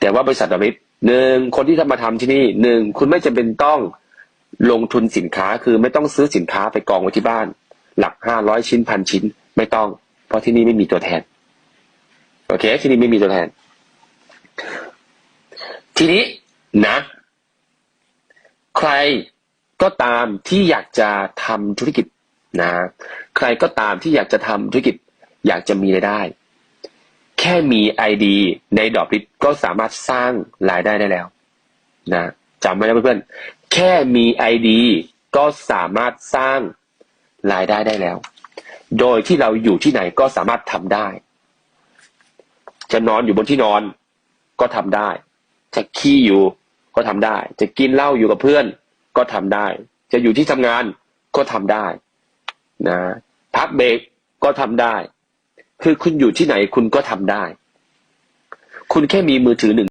แต่ว่าบริษัทอริสหนึ่งคนที่จะมาทำที่นี่หนึ่งคุณไม่จำเป็นต้องลงทุนสินค้าคือไม่ต้องซื้อสินค้าไปกองไว้ที่บ้าน หลักห้าร้อยชิ้นพันชิ้น ไม่ต้อง เพราะที่นี่ไม่มีตัวแทน โอเค ที่นี่ไม่มีตัวแทน ทีนี้นะ ใครก็ตามที่อยากจะทำธุรกิจนะ ใครก็ตามที่อยากจะทำธุรกิจ อยากจะมีรายได้ แค่มีไอดีในดอกลิสก็สามารถสร้างรายได้ได้แล้วนะจำไว้นะเพื่อนๆ แค่มีไอดีก็สามารถสร้างรายได้ได้แล้ว โดยที่เราอยู่ที่ไหนก็สามารถทำได้ จะนอนอยู่บนที่นอนก็ทำได้ จะขี้อยู่ก็ทำได้ จะกินเหล้าอยู่กับเพื่อนก็ทำได้ จะอยู่ที่ทำงานก็ทำได้นะพักเบรกก็ทำได้ คือคุณอยู่ที่ไหนคุณก็ทำได้ คุณแค่มีมือถือหนึ่ง